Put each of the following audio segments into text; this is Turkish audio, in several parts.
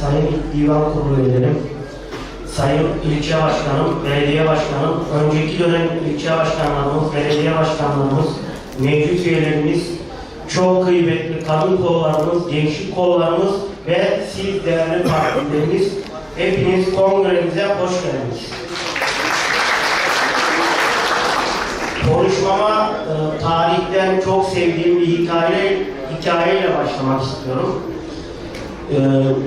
Sayın Divan Kurulu üyelerim, Sayın İlçe Başkanım, Belediye Başkanım, önceki dönem ilçe başkanlarımız, belediye başkanlarımız, mevcut üyelerimiz, çok kıymetli kadın kollarımız, gençlik kollarımız ve siz değerli partilerimiz, hepiniz kongremize hoş geldiniz. Konuşmama e, tarihten çok sevdiğim bir hikaye hikayeyle başlamak istiyorum. E,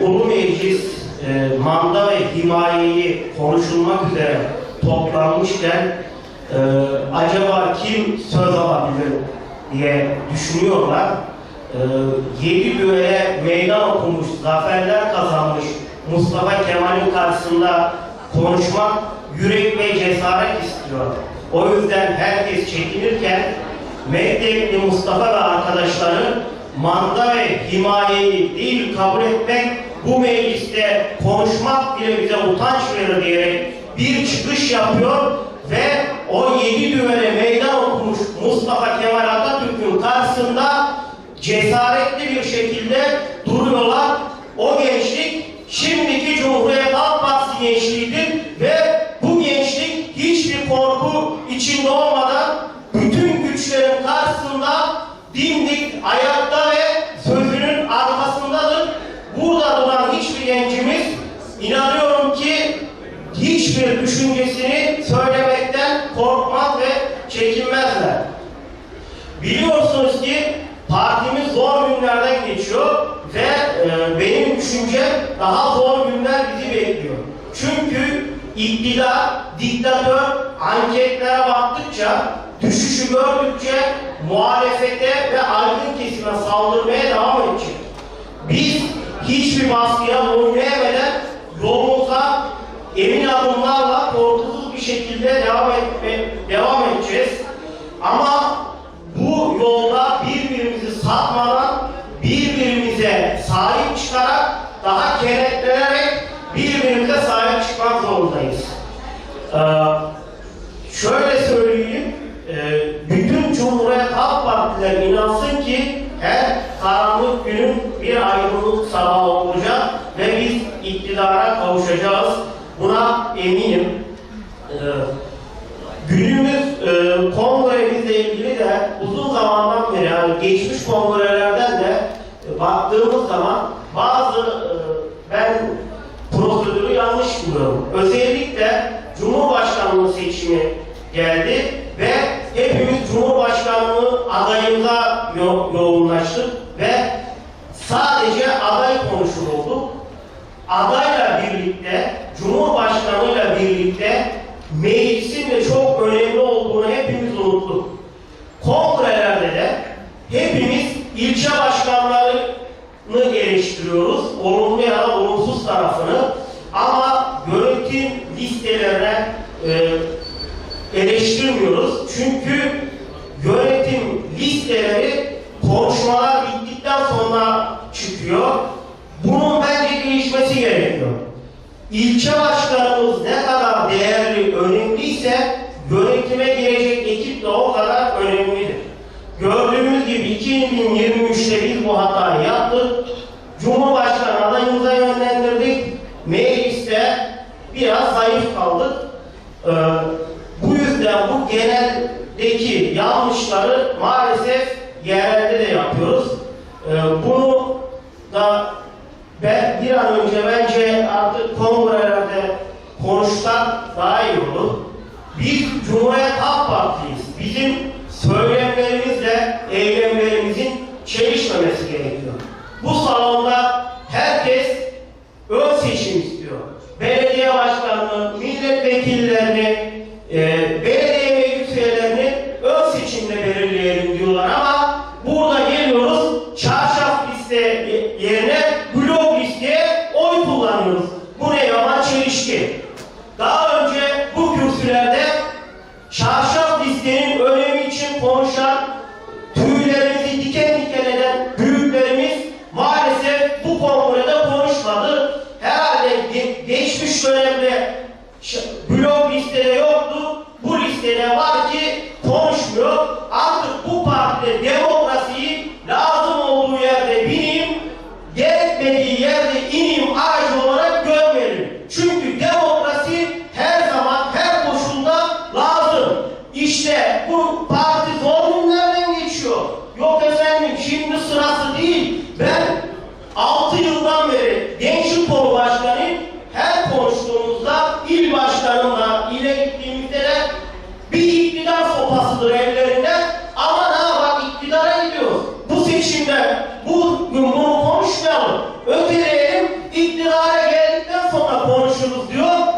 Ulu Meclis e, manda ve himayeyi konuşulmak üzere toplanmışken e, acaba kim söz alabilir diye düşünüyorlar. E, yedi düğeye meydan okumuş, zaferler kazanmış Mustafa Kemal'in karşısında konuşmak yürek ve cesaret istiyor. O yüzden herkes çekinirken Mektepli Mustafa ve arkadaşları manda ve himayeyi değil kabul etmek, bu mecliste konuşmak bile bize utanç verir diyerek bir çıkış yapıyor ve o yedi düvele meydan okumuş Mustafa Kemal Atatürk'ün karşısında cesaretli bir şekilde duruyorlar. O gençlik şimdiki Cumhuriyet Halk Partisi gençliğidir ve bu gençlik hiçbir korku içinde olmadan bütün güçlerin karşısında dimdik ayakta daha zor günler bizi bekliyor. Çünkü iktidar, diktatör anketlere baktıkça, düşüşü gördükçe muhalefete ve aydın karanlık günün bir aydınlık sabahı olacak ve biz iktidara kavuşacağız. Buna eminim. Ee, Günümüz e, kongremizle ilgili de uzun zamandan beri yani geçmiş kongrelerden de e, baktığımız zaman sadece aday konuşuldu. Adayla birlikte, Cumhurbaşkanıyla birlikte meclisin de çok önemli olduğunu hepimiz unuttuk. Kongrelerde de hepimiz ilçe başkanlarını eleştiriyoruz. Olumlu ya da olumsuz tarafını. Ama yönetim listelerine e, eleştirmiyoruz. Çünkü yönetim çıkıyor. Bunun bence değişmesi gerekiyor. İlçe başkanımız ne kadar değerli, önemliyse yönetime gelecek ekip de o kadar önemlidir. Gördüğümüz gibi 2023'te biz bu hatayı yaptık. Cumhurbaşkanı adayımıza yönlendirdik. Mecliste biraz zayıf kaldık. Ee, bu yüzden bu geneldeki yanlışları maalesef yerelde de yapıyoruz. Ee, bunu ben bir an önce bence artık kongrelerde konuşsak daha iyi olur. Biz Cumhuriyet Halk Partisiyiz. Bizim söylemlerimizle eylemlerimizin çelişmemesi gerekiyor. Bu salonda sopasıdır ellerinde. Ama ne bak iktidara gidiyoruz. Bu seçimde bugün bunu konuşmayalım. Öteleyelim iktidara geldikten sonra konuşuruz diyor.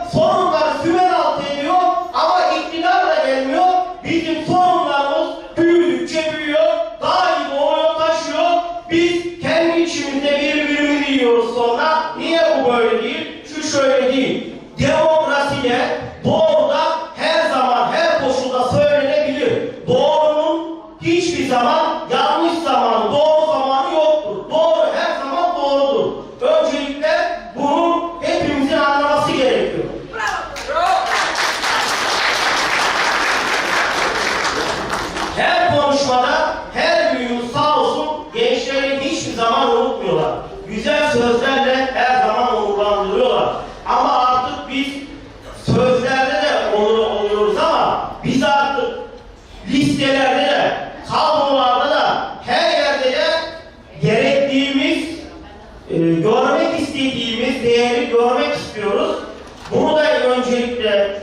Ama artık biz sözlerde de onur oluyoruz ama biz artık listelerde de, kadrolarda da her yerde de gerektiğimiz, e, görmek istediğimiz değeri görmek istiyoruz. Bunu da öncelikle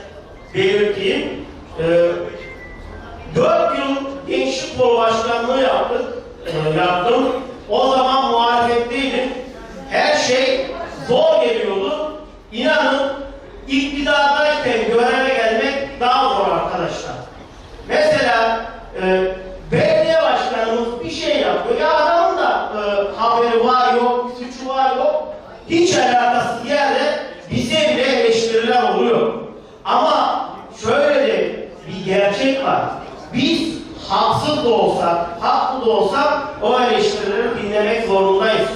belirteyim. E, Dört yıl gençlik kolu başkanlığı yaptık, e, yaptım. O zaman muhalefetteydim. Her şey zor geliyordu. İnanın iktidardayken göreve gelmek daha zor arkadaşlar. Mesela e, belediye başkanımız bir şey yapıyor. Ya adamın da e, haberi var yok, suçu var yok. Hiç alakasız yerde bize bile eleştiriler oluyor. Ama şöyle de bir gerçek var. Biz haksız da olsak, haklı da olsak o eleştirileri dinlemek zorundayız.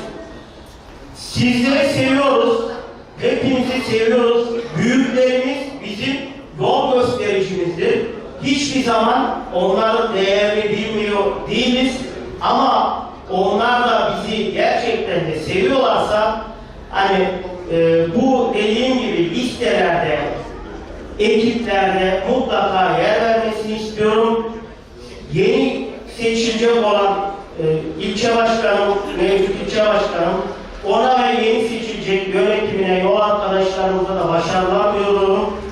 Sizleri seviyoruz. Hepinizi seviyoruz. Büyüklerimiz bizim yol göstericimizdir. Hiçbir zaman onların değerini bilmiyor değiliz. Ama onlar da bizi gerçekten de seviyorlarsa hani e, bu dediğim gibi listelerde, ekiplerde mutlaka yer vermesini istiyorum. Yeni seçilecek olan e, ilçe başkanım, mevcut ilçe başkanım, ona ve yeni seçilecek yönetimine, yol arkadaşlarımıza da başarılar diliyorum.